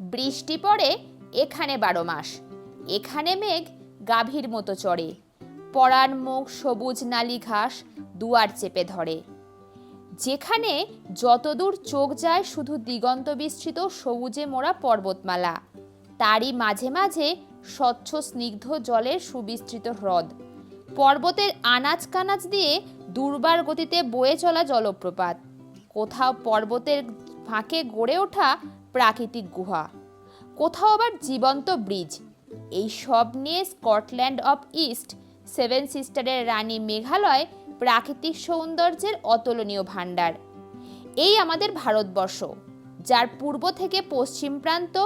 বৃষ্টি পড়ে এখানে বারো মাস। এখানে মেঘ গাভীর মতো চড়ে। পরাণ মুখ সবুজ নালি ঘাস দুয়ার চেপে ধরে। যেখানে যতদূর চোখ যায় শুধু দিগন্ত বিস্তৃত সবুজে মোড়া পর্বতমালা। তারই মাঝে মাঝে স্বচ্ছ স্নিগ্ধ জলের সুবিস্তৃত হ্রদ। পর্বতের আনাচ কানাচ দিয়ে দুর্বার গতিতে বয়ে চলা জলপ্রপাত। কোথাও পর্বতের ফাঁকে গড়ে ওঠা প্রাকৃতিক গুহা। কোথাও আবার জীবন্ত ব্রিজ। এই সব নিয়ে স্কটল্যান্ড অফ ইস্ট, সেভেন সিস্টারের রানী মেঘালয় প্রাকৃতিক সৌন্দর্যের অতুলনীয় ভাণ্ডার। এই আমাদের ভারতবর্ষ, যার পূর্ব থেকে পশ্চিম প্রান্ত,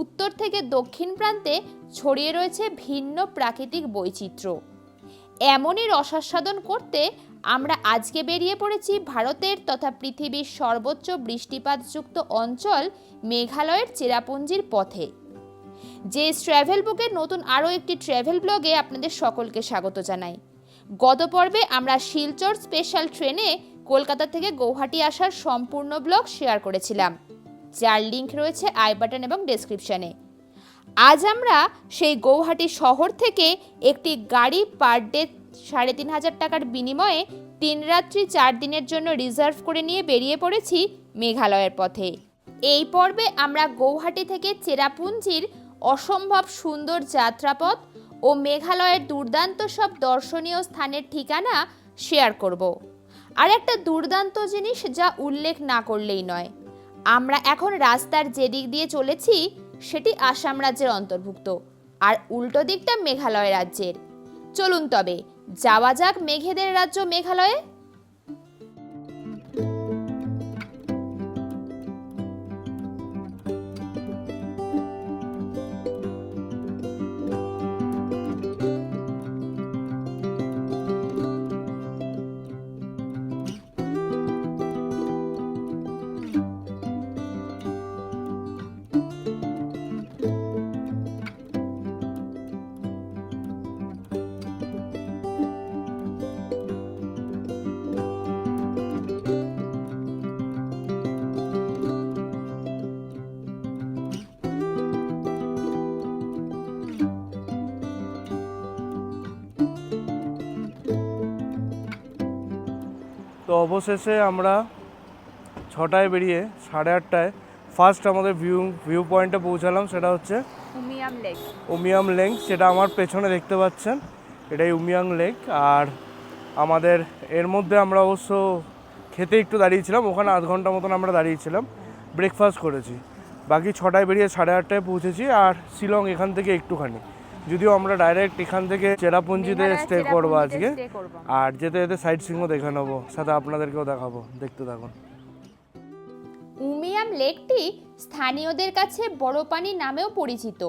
উত্তর থেকে দক্ষিণ প্রান্তে ছড়িয়ে রয়েছে ভিন্ন প্রাকৃতিক বৈচিত্র্য। এমনই রসাস্বাদন করতে আমরা আজকে বেরিয়ে পড়েছি ভারতের তথা পৃথিবীর সর্বোচ্চ বৃষ্টিপাতযুক্ত অঞ্চল মেঘালয়ের চেরাপুঞ্জির পথে। যে ট্র্যাভেল বুকের নতুন আরও একটি ট্র্যাভেল ব্লগে আপনাদের সকলকে স্বাগত জানাই। গত পর্বে আমরা শিলচর স্পেশাল ট্রেনে কলকাতা থেকে গৌহাটি আসার সম্পূর্ণ ব্লগ শেয়ার করেছিলাম। যার লিঙ্ক রয়েছে আই বাটন এবং ডেসক্রিপশানে আজ আমরা সেই গৌহাটি শহর থেকে একটি গাড়ি পার ডে সাড়ে তিন হাজার টাকার বিনিময়ে তিন রাত্রি চার দিনের জন্য রিজার্ভ করে নিয়ে বেরিয়ে পড়েছি মেঘালয়ের পথে। এই পর্বে আমরা গৌহাটি থেকে চেরাপুঞ্জির অসম্ভব সুন্দর যাত্রাপথ ও মেঘালয়ের দুর্দান্ত সব দর্শনীয় স্থানের ঠিকানা শেয়ার করব। আর একটা দুর্দান্ত জিনিস যা উল্লেখ না করলেই নয়, আমরা এখন রাস্তার যেদিক দিয়ে চলেছি সেটি আসাম রাজ্যের অন্তর্ভুক্ত, আর উল্টো দিকটা মেঘালয় রাজ্যের। চলুন তবে যাওয়া যাক মেঘেদের রাজ্য মেঘালয়ে। তো অবশেষে আমরা ছটায় বেরিয়ে সাড়ে আটটায় ফার্স্ট আমাদের ভিউ ভিউ পয়েন্টে পৌঁছালাম সেটা হচ্ছে উমিয়াম লেক। উমিয়াম লেক সেটা আমার পেছনে দেখতে পাচ্ছেন। এটাই উমিয়াং লেক আর আমাদের এর মধ্যে আমরা অবশ্য খেতে একটু দাঁড়িয়েছিলাম ওখানে আধ ঘণ্টা মতন আমরা দাঁড়িয়েছিলাম ব্রেকফাস্ট করেছি। বাকি ছটায় বেরিয়ে সাড়ে আটটায় পৌঁছেছি আর শিলং এখান থেকে একটুখানি। যদিও আমরা ডাইরেক্ট এখান থেকে চেরাপুঞ্জিতে স্টে করব আজকে। আর যেতে যেতে সাইড সিংও দেখে নেব সাথে আপনাদেরকেও দেখাবো দেখতে থাকুন। উমিয়াম লেকটি স্থানীয়দের কাছে বড় পানি নামেও পরিচিত।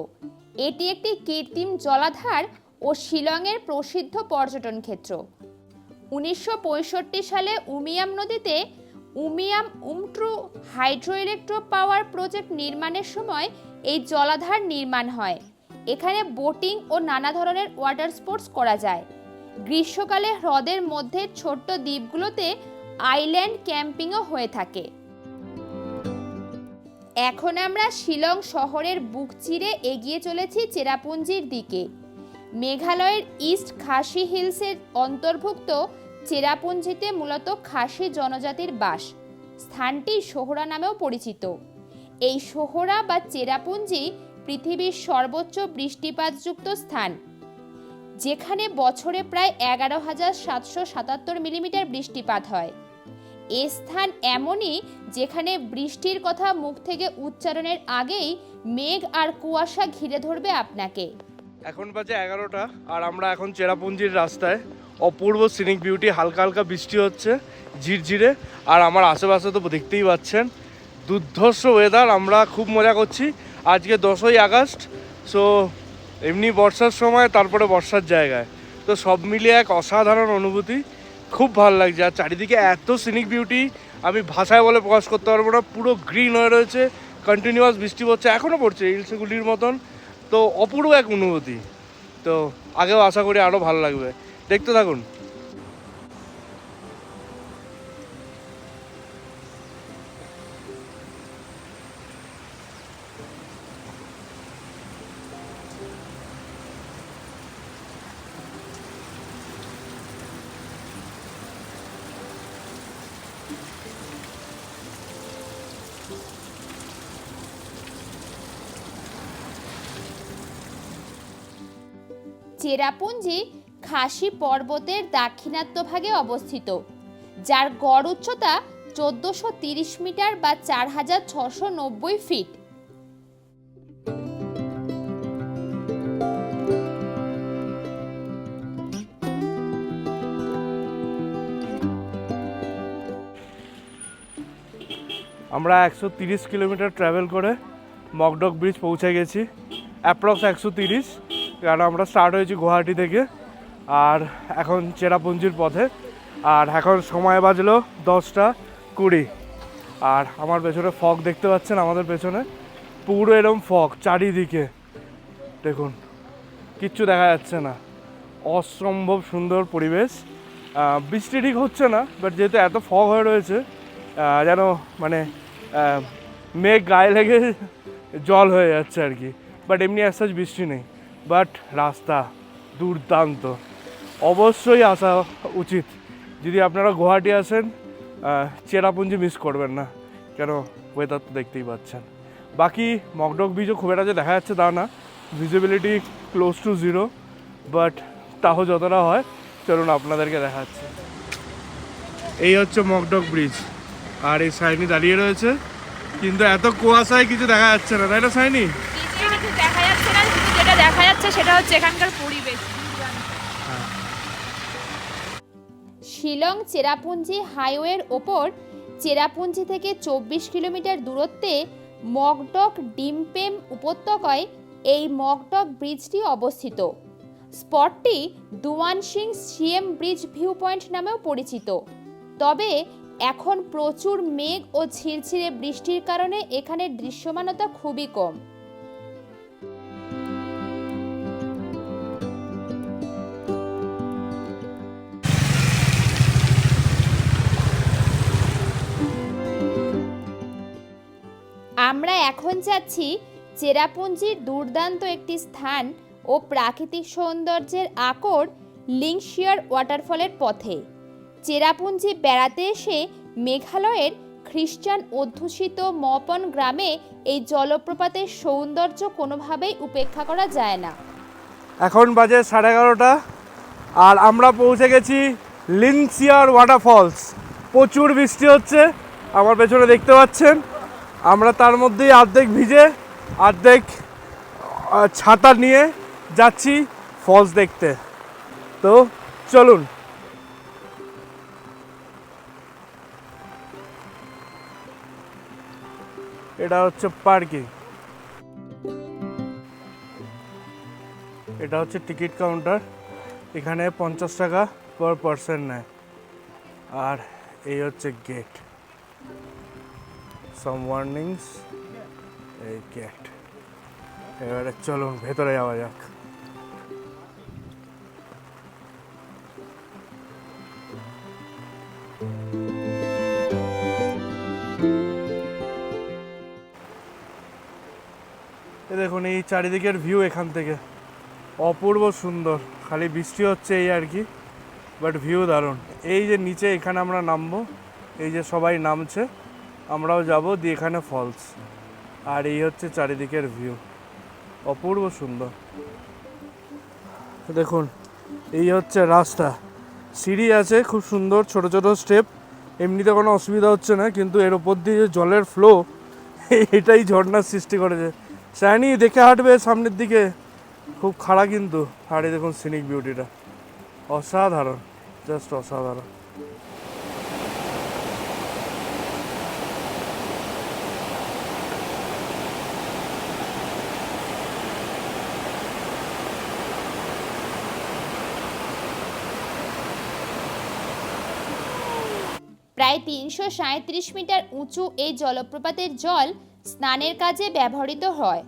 এটি একটি কৃত্রিম জলাধার ও শিলংয়ের প্রসিদ্ধ পর্যটন ক্ষেত্র। উনিশশো পঁয়ষট্টি সালে উমিয়াম নদীতে Umiam Umtru hydro electro power project নির্মাণের সময় এই জলাধার নির্মাণ হয়। এখানে বোটিং ও নানা ধরনের ওয়াটার স্পোর্টস করা যায়। গ্রীষ্মকালে হ্রদের মধ্যে ছোট্ট দ্বীপগুলোতে আইল্যান্ড ক্যাম্পিংও হয়ে থাকে। এখন আমরা শিলং শহরের বুক চিরে এগিয়ে চলেছি চেরাপুঞ্জির দিকে। মেঘালয়ের ইস্ট খাসি হিলসের অন্তর্ভুক্ত চেরাপুঞ্জিতে মূলত খাসি জনজাতির বাস। স্থানটি সোহরা নামেও পরিচিত। এই সোহরা বা চেরাপুঞ্জি পৃথিবীর সর্বোচ্চ বৃষ্টিপাতযুক্ত স্থান, যেখানে বছরে প্রায় এগারো হাজার সাতশো সাতাত্তর মিলিমিটার বৃষ্টিপাত হয়। এ স্থান এমনই যেখানে বৃষ্টির কথা মুখ থেকে উচ্চারণের আগেই মেঘ আর কুয়াশা ঘিরে ধরবে আপনাকে। এখন বাজে এগারোটা আর আমরা এখন চেরাপুঞ্জির রাস্তায় অপূর্ব সিনিক বিউটি হালকা হালকা বৃষ্টি হচ্ছে, ঝিরঝিরে, আর আমার আশেপাশে তো দেখতেই পাচ্ছেন দুর্ধর্ষ ওয়েদার আমরা খুব মজা করছি। আজকে দশই আগস্ট সো এমনি বর্ষার সময়, তারপরে বর্ষার জায়গায়। তো সব মিলিয়ে এক অসাধারণ অনুভূতি। খুব ভালো লাগছে, আর চারিদিকে এত সিনিক বিউটি আমি ভাষায় বলে প্রকাশ করতে পারব না, পুরো গ্রিন হয়ে রয়েছে কন্টিনিউয়াস বৃষ্টি পড়ছে এখনও পড়ছে হিলসগুলির মতন। তো অপূর্ব এক অনুভূতি। তো আগেও আশা করি আরও ভালো লাগবে। দেখতে থাকুন। চেরাপুঞ্জি খাসি পর্বতের দাক্ষিণাত্য ভাগে অবস্থিত, যার গড় উচ্চতা চোদ্দোশো মিটার বা চার হাজার ছশো নব্বই ফিট। আমরা একশো তিরিশ কিলোমিটার ট্রাভেল করে মকডক ব্রিজ পৌঁছে গেছি। অ্যাপ্রক্স একশো তিরিশ। কারণ আমরা স্টার্ট হয়েছি গুয়াহাটি থেকে আর এখন চেরাপুঞ্জির পথে। আর এখন সময় বাজলো দশটা কুড়ি। আর আমার পেছনে ফগ দেখতে পাচ্ছেন আমাদের পেছনে। পুরো এরম ফগ চারিদিকে। দেখুন, কিচ্ছু দেখা যাচ্ছে না। অসম্ভব সুন্দর পরিবেশ। বৃষ্টি ঠিক হচ্ছে না বাট যেহেতু এত ফগ হয়ে রয়েছে যেন মানে মেঘ গায়ে লেগে জল হয়ে যাচ্ছে আর কি। বাট এমনি অ্যাসাজ বৃষ্টি নেই। বাট রাস্তা দুর্দান্ত। অবশ্যই আসা উচিত। যদি আপনারা গুয়াহাটি আসেন চেরাপুঞ্জি মিস করবেন না। কেন? ওয়েদার তো দেখতেই পাচ্ছেন। বাকি মকডক বীজও খুব একটা যে দেখা যাচ্ছে তা না। Visibility close to zero but তাও যতটা হয়, চলুন আপনাদেরকে দেখাচ্ছে। এই হচ্ছে মকডক ব্রিজ আর এই সাইনি দাঁড়িয়ে রয়েছে। কিন্তু এত কুয়াশায় কিছু দেখা যাচ্ছে না, তাই না সাইনি কিছু দেখা যাচ্ছে না কিন্তু যাচ্ছে সেটা হচ্ছে এখানকার পরিবেশ শিলং চেরাপুঞ্জি হাইওয়ের ওপর চেরাপুঞ্জি থেকে চব্বিশ কিলোমিটার দূরত্বে মকডক ডিমপেম উপত্যকায় এই মকডক ব্রিজটি অবস্থিত। স্পটটি Duwan Sing Syiem bridge view point নামেও পরিচিত। তবে এখন প্রচুর মেঘ ও ঝিরঝিরে বৃষ্টির কারণে এখানের দৃশ্যমানতা খুবই কম। আমরা এখন যাচ্ছি চেরাপুঞ্জির দুর্দান্ত একটি স্থান ও প্রাকৃতিক সৌন্দর্যের আকর লিংশিয়ার ওয়াটারফলের পথে। চেরাপুঞ্জি বেড়াতে এসে মেঘালয়ের খ্রিস্টান অধ্যুষিত মপন গ্রামে এই জলপ্রপাতের সৌন্দর্য কোনোভাবেই উপেক্ষা করা যায় না। এখন বাজে সাড়ে এগারোটা আর আমরা পৌঁছে গেছি লিনসিয়ার ওয়াটারফলস। প্রচুর বৃষ্টি হচ্ছে, আমার পেছনে দেখতে পাচ্ছেন। আমরা তার মধ্যেই অর্ধেক ভিজে অর্ধেক ছাতা নিয়ে যাচ্ছি ফলস দেখতে। তো চলুন। এটা হচ্ছে পার্কিং। এটা হচ্ছে টিকিট কাউন্টার। এখানে পঞ্চাশ টাকা পার পার্সন নেয়। আর এই হচ্ছে গেট। সাম ওয়ার্নিংস এই গেট এবারে চলুন, ভেতরে যাওয়া যাক। দেখুন, এই চারিদিকের ভিউ এখান থেকে। অপূর্ব সুন্দর। খালি বৃষ্টি হচ্ছে এই আর কি বাট ভিউ দারুণ। এই যে নিচে এখানে আমরা নামবো, এই যে সবাই নামছে। আমরাও যাব দিয়ে এখানে ফলস আর এই হচ্ছে চারিদিকের ভিউ অপূর্ব সুন্দর। দেখুন, এই হচ্ছে রাস্তা। সিঁড়ি আছে, খুব সুন্দর, ছোট ছোট স্টেপ এমনিতে কোনো অসুবিধা হচ্ছে না, কিন্তু এর ওপর দিয়ে যে জলের ফ্লো এটাই ঝর্ণার সৃষ্টি করেছে। চাইনি দেখে হাঁটবে সামনের দিকে। খুব খাড়া কিন্তু। আর দেখুন সিনিক বিউটিটা অসাধারণ জাস্ট অসাধারণ। প্রায় তিনশো সাঁত্রিশ মিটার উঁচু এই জলপ্রপাতের জল স্নানের কাজে ব্যবহৃত হয়।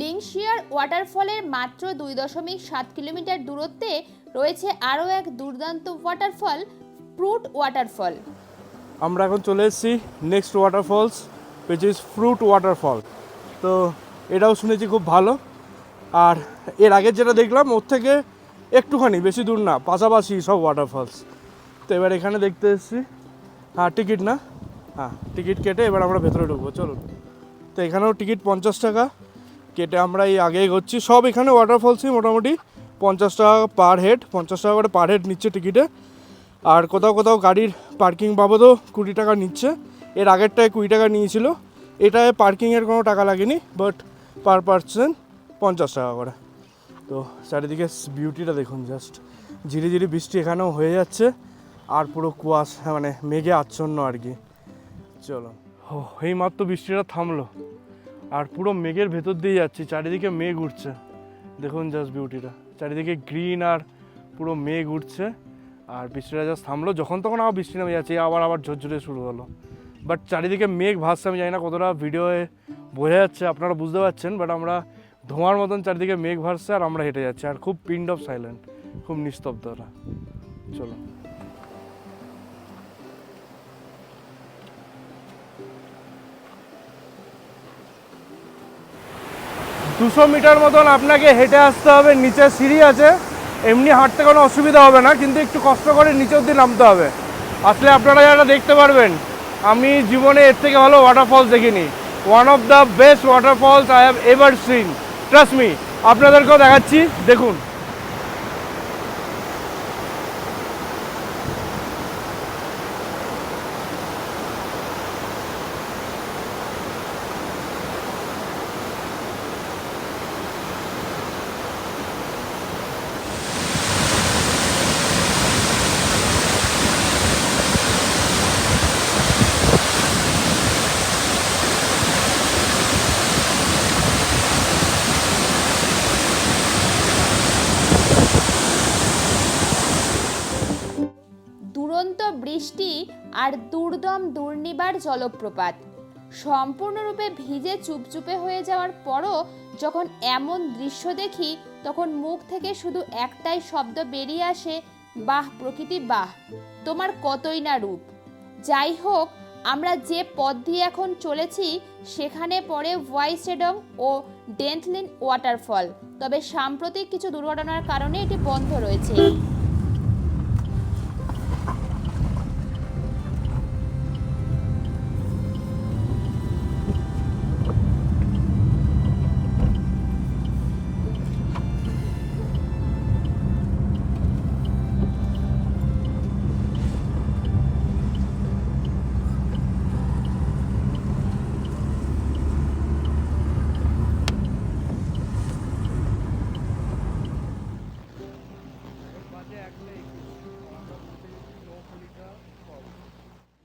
লিংশিয়ার ওয়াটারফলের মাত্র দুই দশমিক সাত কিলোমিটার দূরত্বে রয়েছে আরও এক দুর্দান্ত ওয়াটারফল, ফ্রুট ওয়াটারফল। আমরা এখন চলে এসেছি next waterfalls which is fruit waterfall. তো এটাও শুনেছি খুব ভালো। আর এর আগে যেটা দেখলাম, ওর থেকে একটুখানি বেশি দূর না, পাশাপাশি সব ওয়াটারফলস তো এবার এখানে দেখতে এসেছি। হ্যাঁ টিকিট না? হ্যাঁ টিকিট কেটে এবার আমরা ভেতরে ঢুকবো, চলুন। তো এখানেও টিকিট পঞ্চাশ টাকা, কেটে আমরা এই আগে এগোচ্ছি। সব এখানে ওয়াটারফলসই মোটামুটি পঞ্চাশ টাকা পার হেড পঞ্চাশ টাকা করে পার হেড নিচ্ছে টিকিটে। আর কোথাও কোথাও গাড়ির পার্কিং বাবদও কুড়ি টাকা নিচ্ছে। এর আগেরটায় কুড়ি টাকা নিয়েছিল। এটায় পার্কিংয়ের কোনো টাকা লাগেনি বাট পার পার্সন পঞ্চাশ টাকা করে। তো চারিদিকে বিউটিটা দেখুন জাস্ট ঝিরি ঝিরি বৃষ্টি এখানেও হয়ে যাচ্ছে। আর পুরো কুয়াশা মানে মেঘে আচ্ছন্ন আর কি। চলো। ও এই মাত্র বৃষ্টিটা থামলো। আর পুরো মেঘের ভেতর দিয়ে যাচ্ছি, চারিদিকে মেঘ উঠছে। দেখুন জাস্ট বিউটিটা চারিদিকে গ্রিন আর পুরো মেঘ উঠছে। আর বৃষ্টিটা জাস্ট থামলো। যখন তখন আবার বৃষ্টি নেমে যাচ্ছে, আবার আবার ঝরঝরে শুরু হলো। বাট চারিদিকে মেঘ ভাসছে, আমি জানি না কতটা ভিডিওয়ে বোঝা যাচ্ছে, আপনারা বুঝতে পারছেন বাট আমরা ধোঁয়ার মতন চারিদিকে মেঘ ভাসছে আর আমরা হেঁটে যাচ্ছি। আর খুব পিন্ড অফ সাইলেন্ট খুব নিস্তব্ধতা। চলো। দুশো মিটার মতন আপনাকে হেঁটে আসতে হবে, নিচে সিঁড়ি আছে, এমনি হাঁটতে কোনো অসুবিধা হবে না, কিন্তু একটু কষ্ট করে নিচে অব্দি নামতে হবে। আসলে আপনারা যারা দেখতে পারবেন, আমি জীবনে এর থেকে ভালো ওয়াটারফলস দেখিনি। One of the best waterfalls I have ever seen trust me আপনাদেরকেও দেখাচ্ছি, দেখুন দুরন্ত বৃষ্টি আর দুর্দম দুর্নিবার জলপ্রপাত। সম্পূর্ণরূপে ভিজে চুপচুপে হয়ে যাওয়ার পরও যখন এমন দৃশ্য দেখি, তখন মুখ থেকে শুধু একটাই শব্দ বেরিয়ে আসে, বাহ, প্রকৃতি বাহ, তোমার কতই না রূপ। যাই হোক, আমরা যে পথ দিয়ে এখন চলেছি, সেখানে পড়ে ভয়েসেডং ও ডেন্টলিন ওয়াটারফল। তবে সাম্প্রতিক কিছু দুর্ঘটনার কারণে এটি বন্ধ রয়েছে।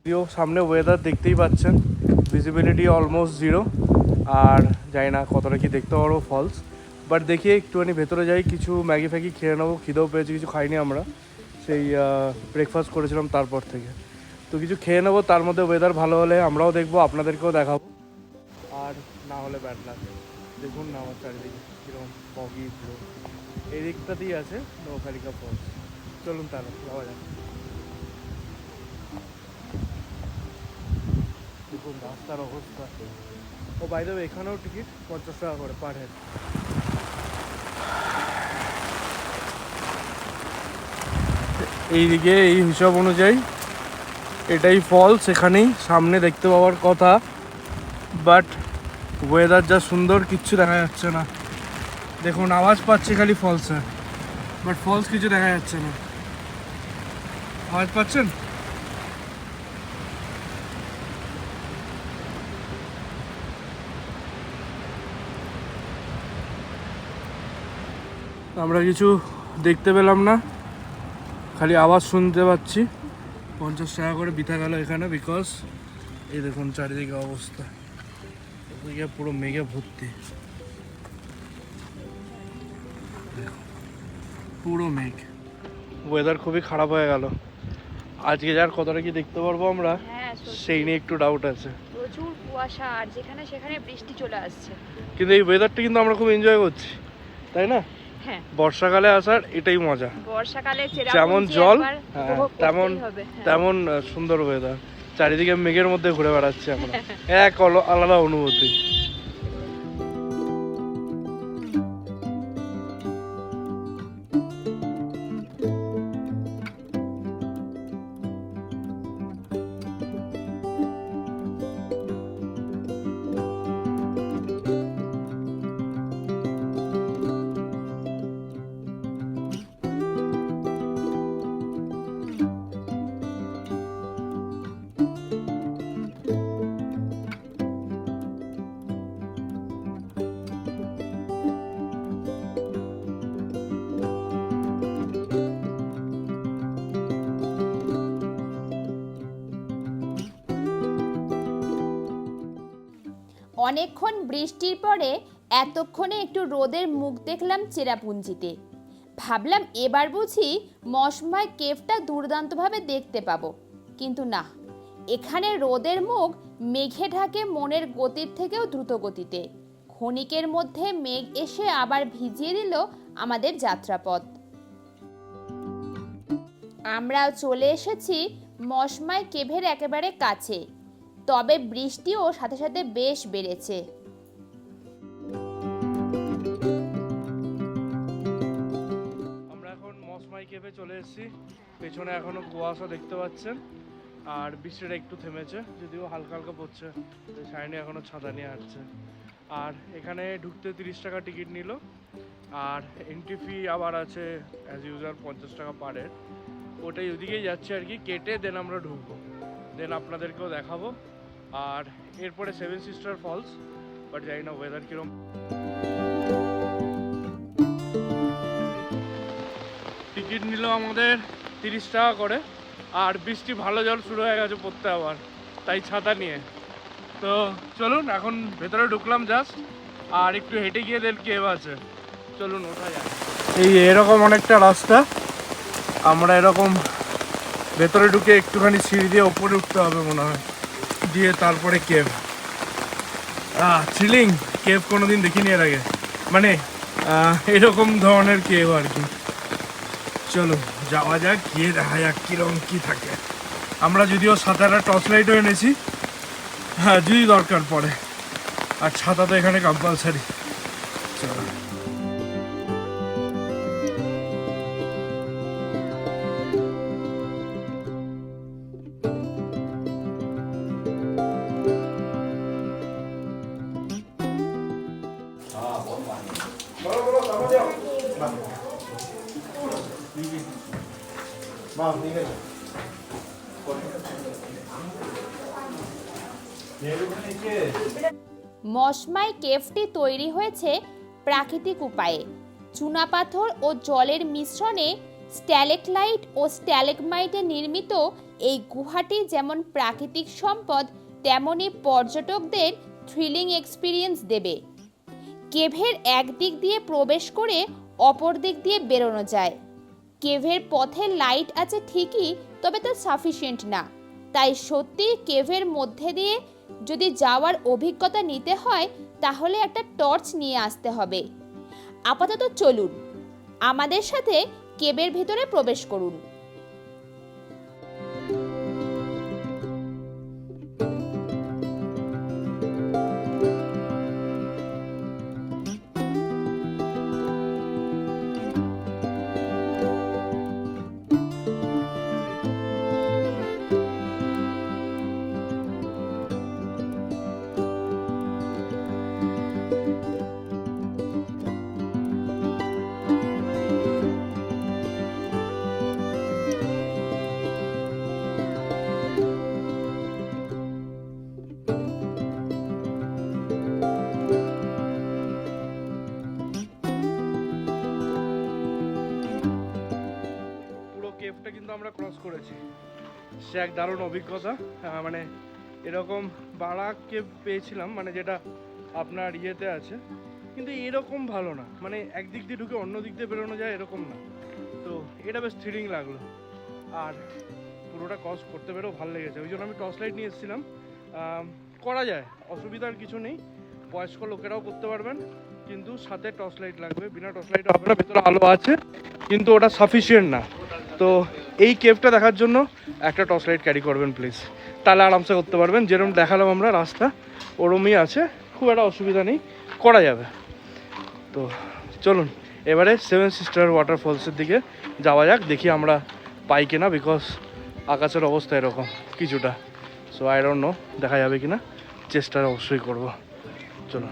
যদিও সামনে ওয়েদার দেখতেই পাচ্ছেন ভিজিবিলিটি অলমোস্ট জিরো আর জানি না কতটা কি দেখতে পারব ফলস বাট দেখি একটুখানি ভেতরে যাই, কিছু ম্যাগি ফ্যাগি খেয়ে নেব, খিদেও পেয়েছি, কিছু খাইনি আমরা, সেই ব্রেকফাস্ট করেছিলাম তারপর থেকে। তো কিছু খেয়ে নেব, তার মধ্যে ওয়েদার ভালো হলে আমরাও দেখব, আপনাদেরকেও দেখাবো। আর না হলে ব্যাড লাগে দেখুন না আমার চারিদিকে কীরকম পুরো এই দিকটাতেই আছে নৌকালিকা ফলস চলুন তাহলে, যাওয়া যাক। দেখুন, রাস্তার অবস্থা। ও বাইরে এখানেও টিকিট পঞ্চাশ টাকা করে পার হেড এইদিকে এই হিসাব অনুযায়ী এটাই ফলস এখানেই সামনে দেখতে পাওয়ার কথা। বাট ওয়েদার যা সুন্দর, কিচ্ছু দেখা যাচ্ছে না। দেখুন, আওয়াজ পাচ্ছি খালি ফলসে বাট ফলস কিছু দেখা যাচ্ছে না। আওয়াজ পাচ্ছেন? আমরা কিছু দেখতে পেলাম না। খালি আওয়াজ শুনতে পাচ্ছি। পঞ্চাশ টাকা করে বিথা গেল এখানে বিকজ এই দেখুন চারিদিকে অবস্থা। এদিকে পুরো মেঘে ভর্তি। পুরো মেঘ। ওয়েদার খুবই খারাপ হয়ে গেল। আজকে যার কতটা কি দেখতে পারব আমরা হ্যাঁ সেই নিয়ে একটু ডাউট আছে। প্রচুর কুয়াশা আর যেখানে সেখানে বৃষ্টি চলে আসছে। কিন্তু এই ওয়েদারটা কিন্তু আমরা খুব এনজয় করছি। তাই না? বর্ষাকালে আসার এটাই মজা। বর্ষাকালে যেমন জল, হ্যাঁ, তেমন- হ্যাঁ। তেমন সুন্দর ওয়েদার চারিদিকে মেঘের মধ্যে ঘুরে বেড়াচ্ছে আমরা। এক অল- আলাদা অনুভূতি। অনেকক্ষণ বৃষ্টির পরে এতক্ষণে একটু রোদের মুখ দেখলাম চেরাপুঞ্জিতে। ভাবলাম এবার বুঝি মশময় কেভটা দুর্দান্তভাবে দেখতে পাবো। কিন্তু না, এখানে রোদের মুখ মেঘে ঢাকে মনের গতির থেকেও দ্রুত গতিতে ক্ষণিকের মধ্যে মেঘ এসে আবার ভিজিয়ে দিল আমাদের যাত্রাপথ। আমরা চলে এসেছি মশমাই কেভের একেবারে কাছে। তবে বৃষ্টিও সাথে সাথে বেশ বেড়েছে। আমরা এখন মসমাই কেভে চলে এসেছি। পেছনে এখনও কুয়াশা দেখতে পাচ্ছেন। আর বৃষ্টিটা একটু থেমেছে, যদিও হালকা হালকা পড়ছে। সাইনে এখনও ছাতা নিয়ে আসছে আর এখানে ঢুকতে তিরিশ টাকা টিকিট নিল। আর এন্ট্রি ফি আবার আছে অ্যাজ ইউজার পঞ্চাশ টাকা পার হেড ওটাই ওদিকেই যাচ্ছে আর কি। কেটে দেন আমরা ঢুকবো। দেন আপনাদেরকেও দেখাবো। আর এরপরে সেভেন সিস্টার ফলস বাট জানি না ওয়েদার কীরকম টিকিট নিল আমাদের তিরিশ টাকা করে, আর বৃষ্টি ভালো জল শুরু হয়ে গেছে পড়তে আবার, তাই ছাতা নিয়ে। তো চলুন, এখন ভেতরে ঢুকলাম জাস্ট আর একটু হেঁটে গিয়ে দেন কেভ আছে। চলুন, ওঠা যায় এই এরকম অনেকটা রাস্তা, আমরা এরকম ভেতরে ঢুকে একটুখানি সিঁড়ি দিয়ে ওপরে উঠতে হবে মনে হয়। দিয়ে তারপরে কেভ। থ্রিলিং কেভ কোনোদিন দেখিনি এর আগে। মানে এরকম ধরনের কেভ আর কি। চলো, যাওয়া যাক, গিয়ে দেখা যাক কীরকম কী থাকে। আমরা যদিও সাঁতারা টর্চ লাইটও এনেছি। হ্যাঁ যদি দরকার পড়ে। আর ছাতা তো এখানে কম্পালসারি কেভটি তৈরি হয়েছে প্রাকৃতিক উপায়ে। চুনাপাথর ও জলের মিশ্রণে স্ট্যালেকলাইট ও স্ট্যালেকমাইটে নির্মিত এই গুহাটি যেমন প্রাকৃতিক সম্পদ, তেমনি পর্যটকদের থ্রিলিং এক্সপিরিয়েন্স দেবে। কেভের একদিক দিয়ে প্রবেশ করে অপর দিক দিয়ে বেরোনো যায়। কেভের পথে লাইট আছে ঠিকই, তবে তা সাফিসিয়েন্ট না। তাই সত্যি কেভের মধ্যে দিয়ে যদি যাওয়ার অভিজ্ঞতা নিতে হয় তাহলে একটা টর্চ নিয়ে আসতে হবে। আপাতত চলুন। আমাদের সাথে কেবের ভেতরে প্রবেশ করুন। করেছি। সে এক দারুণ অভিজ্ঞতা। মানে এরকম বাড়া কেভ পেয়েছিলাম মানে যেটা আপনার ইয়েতে আছে। কিন্তু এরকম ভালো না। মানে একদিক দিয়ে ঢুকে অন্য দিক দিয়ে বেরোনো যায় এরকম না। তো এটা বেশ থ্রিলিং লাগল। আর পুরোটা কস করতে পেরেও ভালো লেগেছে। ওই জন্য আমি টর্চ লাইট নিয়ে এসেছিলাম। করা যায়, অসুবিধার কিছু নেই। বয়স্ক লোকেরাও করতে পারবেন, কিন্তু সাথে টর্চ লাইট লাগবে। বিনা টর্চ লাইট হবে না ভেতরে আলো আছে, কিন্তু ওটা সাফিসিয়েন্ট না। তো এই কেভটা দেখার জন্য একটা টর্চ লাইট ক্যারি করবেন প্লিজ তাহলে আরামসে করতে পারবেন। যেরকম দেখালাম আমরা রাস্তা, ওরমই আছে। খুব একটা অসুবিধা নেই, করা যাবে। তো চলুন, এবারে সেভেন সিস্টার ওয়াটারফলসের দিকে যাওয়া যাক, দেখি আমরা পাই কিনা বিকজ আকাশের অবস্থা এরকম, কিছুটা। সো আই ডোন্ট নো দেখা যাবে কিনা। চেষ্টা অবশ্যই করব। চলে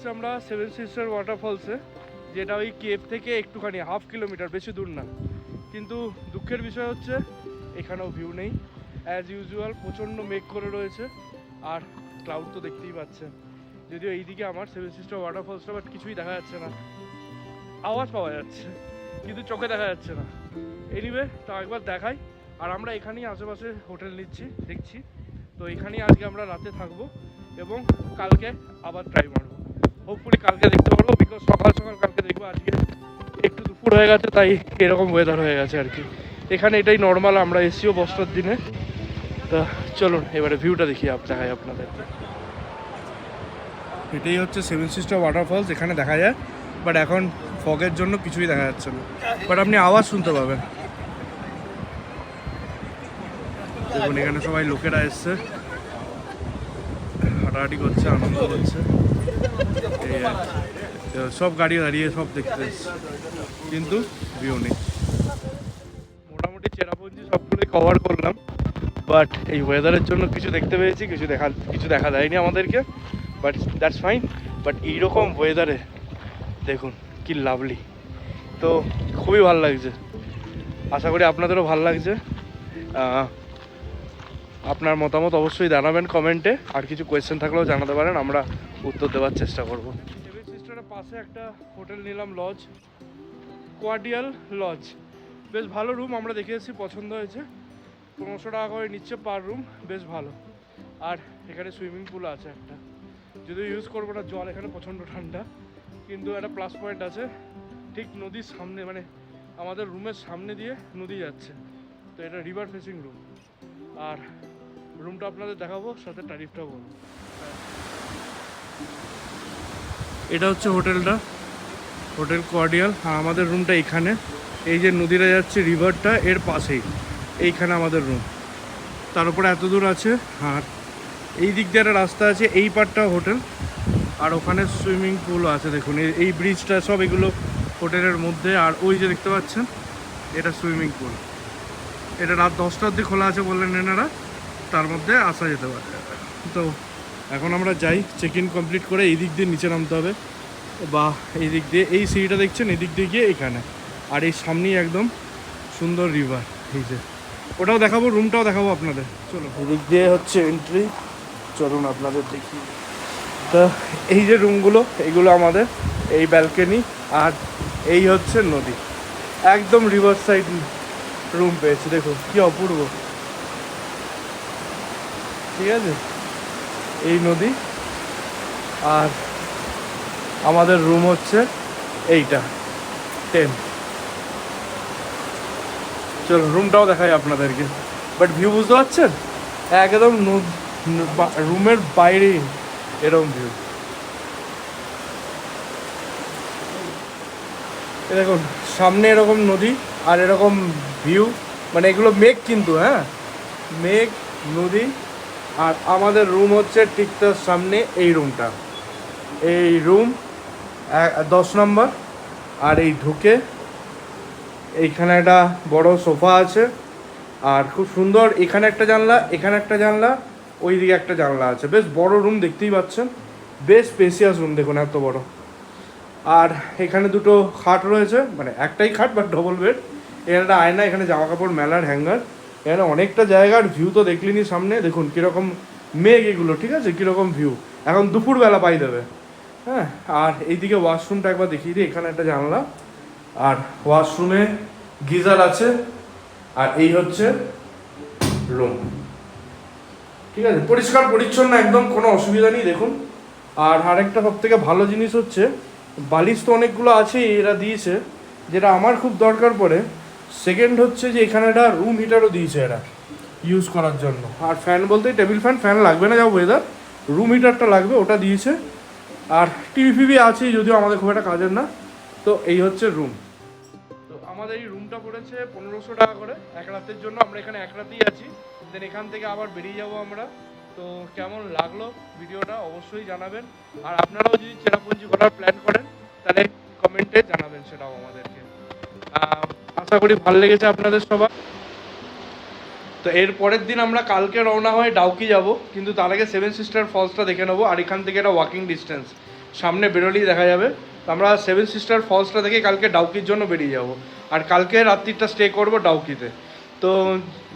এসেছি আমরা সেভেন সিস্টার ওয়াটারফলসে যেটা ওই কেপ থেকে একটুখানি হাফ কিলোমিটার বেশি দূর না। কিন্তু দুঃখের বিষয় হচ্ছে, এখানেও ভিউ নেই। অ্যাজ ইউজুয়াল প্রচণ্ড মেঘ করে রয়েছে, আর ক্লাউড তো দেখতেই পাচ্ছেন। যদিও এইদিকে আমার সেভেন সিস্টার ওয়াটারফলসটা বাট কিছুই দেখা যাচ্ছে না। আওয়াজ পাওয়া যাচ্ছে, কিন্তু চোখে দেখা যাচ্ছে না। এনিওয়ে তা একবার দেখাই। আর আমরা এখানেই আশেপাশে হোটেল নিচ্ছি, দেখছি। তো এখানেই আজকে আমরা রাতে থাকব, এবং কালকে আবার ট্রাই মারবো। হোপফুলি কালকে দেখতে পারব বিকজ সকাল সকাল কালকে দেখব। আজকে একটু দুপুর হয়ে গেছে, তাই এরকম ওয়েদার হয়ে গেছে আর কি। এখানে এটাই নর্মাল আমরা এসিও বস্তার দিনে। তা চলুন, এবারে ভিউটা দেখি দেখাই আপনাদেরকে এটাই হচ্ছে সেভেন সিস্টার ওয়াটারফলস এখানে দেখা যায়। বাট এখন ফগের জন্য কিছুই দেখা যাচ্ছে না। বাট আপনি আওয়াজ শুনতে পাবেন। দেখুন, এখানে সবাই লোকেরা এসছে। হাঁটাহাঁটি করছে, আনন্দ করছে। সব গাড়ি দাঁড়িয়ে সব দেখতে কিন্তু ভিউ নেই। মোটামুটি চেরাপুঞ্জি সবগুলোই কভার করলাম। বাট এই ওয়েদারের জন্য কিছু দেখতে পেয়েছি, কিছু দেখা কিছু দেখা দেয়নি আমাদেরকে। বাট দ্যাটস ফাইন বাট এইরকম ওয়েদারে দেখুন, কি লাভলি তো খুবই ভালো লাগছে। আশা করি আপনাদেরও ভালো লাগছে। আপনার মতামত অবশ্যই জানাবেন কমেন্টে। আর কিছু কোয়েশ্চেন থাকলেও জানাতে পারেন, আমরা উত্তর দেওয়ার চেষ্টা করব। সেভেন সিস্টারের পাশে একটা হোটেল নিলাম লজ কোয়াডিয়াল লজ বেশ ভালো রুম আমরা দেখে এসেছি, পছন্দ হয়েছে। পনেরোশো টাকা করে নিচ্ছে পার রুম বেশ ভালো। আর এখানে সুইমিং পুল আছে একটা। যদিও ইউজ করব না, জল এখানে প্রচণ্ড ঠান্ডা। কিন্তু একটা প্লাস পয়েন্ট আছে, ঠিক নদীর সামনে মানে আমাদের রুমের সামনে দিয়ে নদী যাচ্ছে। তো এটা রিভার ফেসিং রুম আর রুমটা আপনাদের দেখাবো, সাথে ট্যারিফটাও বলব। এটা হচ্ছে হোটেলটা, হোটেল কোয়াডিয়াল আর আমাদের রুমটা এখানে। এই যে নদীটা যাচ্ছে, রিভারটা এর পাশেই, এইখানে আমাদের রুম। তার উপরে এত দূর আছে, আর এই দিক দিয়ে একটা রাস্তা আছে, এই পারটা হোটেল। আর ওখানে সুইমিং পুল আছে, দেখুন, এই- এই ব্রিজটা সব এগুলো হোটেলের মধ্যে, আর ওই যে দেখতে পাচ্ছেন, এটা সুইমিং পুল। এটা রাত দশটা অবধি খোলা আছে বললেন এনারা। তার মধ্যে আসা যেতে পারে। তো এখন আমরা যাই চেক ইন কমপ্লিট করে এই দিক দিয়ে নিচে নামতে হবে। বা এই দিক দিয়ে, এই সিঁড়িটা দেখছেন, এই দিক দিয়ে গিয়ে এখানে। আর এই সামনেই একদম সুন্দর রিভার এই যে। ওটাও দেখাবো রুমটাও দেখাবো আপনাদের। চলো। এদিক দিয়ে হচ্ছে এন্ট্রি চলুন আপনাদের দেখি। তা এই যে রুমগুলো এগুলো আমাদের এই ব্যালকনি আর এই হচ্ছে নদী। একদম রিভার সাইড রুম পেয়েছি, দেখুন, কি অপূর্ব। ঠিক আছে? এই নদী। আর আমাদের রুম হচ্ছে এইটা টেন চলো রুমটাও দেখাই আপনাদেরকে। বাট ভিউ বুঝতে পারছেন? একদম রুমের বাইরে এরকম ভিউ দেখুন, সামনে এরকম নদী আর এরকম ভিউ মানে এগুলো মেঘ কিন্তু হ্যাঁ? মেঘ নদী আর আমাদের রুম হচ্ছে ঠিক তার সামনে এই রুমটা এই রুম দশ নম্বর আর এই ঢুকে এইখানে একটা বড় সোফা আছে। আর খুব সুন্দর, এখানে একটা জানলা, এখানে একটা জানলা ওই দিকে একটা জানলা আছে। বেশ বড় রুম দেখতেই পাচ্ছেন। বেশ স্পেসিয়াস রুম দেখুন এত বড়। আর এখানে দুটো খাট রয়েছে মানে একটাই খাট বাট ডবল বেড এখানে একটা আয়না, এখানে জামা কাপড় মেলার হ্যাঙ্গার এখানে অনেকটা জায়গার ভিউ তো দেখলিনি সামনে। দেখুন কীরকম মেঘ এগুলো, ঠিক আছে? কীরকম ভিউ এখন দুপুরবেলা পাই দেবে। হ্যাঁ আর এইদিকে ওয়াশরুমটা একবার দেখিয়ে দিই, এখানে একটা জানলা। আর ওয়াশরুমে গিজার আছে, আর এই হচ্ছে রুম ঠিক আছে? পরিষ্কার, পরিচ্ছন্ন, একদম কোনো অসুবিধা নেই, দেখুন। আর আরেকটা সব থেকে ভালো জিনিস হচ্ছে, বালিশ তো অনেকগুলো আছেই, এরা দিয়েছে। যেটা আমার খুব দরকার পড়ে সেকেন্ড হচ্ছে যে এখানে একটা রুম হিটারও দিয়েছে এরা ইউজ করার জন্য। আর ফ্যান বলতে টেবিল ফ্যান ফ্যান লাগবে না যা ওয়েদার রুম হিটারটা লাগবে, ওটা দিয়েছে। আর টিভি ফিভি আছেই যদিও আমাদের খুব একটা কাজের না। তো এই হচ্ছে রুম তো আমাদের এই রুমটা পড়েছে পনেরোশো টাকা করে, এক রাতের জন্য। আমরা এখানে এক রাতেই আছি। দেন এখান থেকে আবার বেরিয়ে যাব আমরা। তো কেমন লাগল ভিডিওটা অবশ্যই জানাবেন। আর আপনারাও যদি চেরাপুঞ্জি ঘোরার প্ল্যান করেন, তাহলে কমেন্টে জানাবেন সেটাও আমাদেরকে। আশা করি ভালো লেগেছে আপনাদের সবার। তো এর পরের দিন আমরা কালকে রওনা হয়ে ডাউকি যাব, কিন্তু তার আগে সেভেন সিস্টার ফলসটা দেখে নেব, আর এখান থেকে একটা ওয়াকিং ডিস্টেন্স সামনে বেরোলেই দেখা যাবে। তো আমরা সেভেন সিস্টার ফলসটা থেকে কালকে ডাউকির জন্য বেরিয়ে যাব। আর কালকে রাত্রিটা স্টে করব ডাউকিতে। তো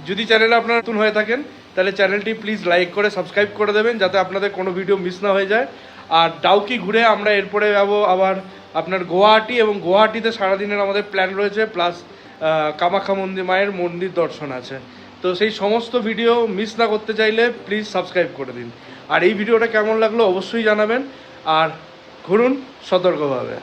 যদি চ্যানেলে আপনারা নতুন হয়ে থাকেন, তাহলে চ্যানেলটি প্লিজ লাইক করে সাবস্ক্রাইব করে দেবেন, যাতে আপনাদের কোনো ভিডিও মিস না হয়ে যায়। আর ডাউকি ঘুরে আমরা এরপরে যাব আবার আপনার গুয়াহাটি, এবং গুয়াহাটিতে সারাদিনের আমাদের প্ল্যান রয়েছে প্লাস কামাখ্যা মন্দির মায়ের মন্দির দর্শন আছে। তো সেই সমস্ত ভিডিও মিস না করতে চাইলে প্লিজ সাবস্ক্রাইব করে দিন। আর এই ভিডিওটা কেমন লাগল অবশ্যই জানাবেন। আর ঘুরুন সতর্কভাবে।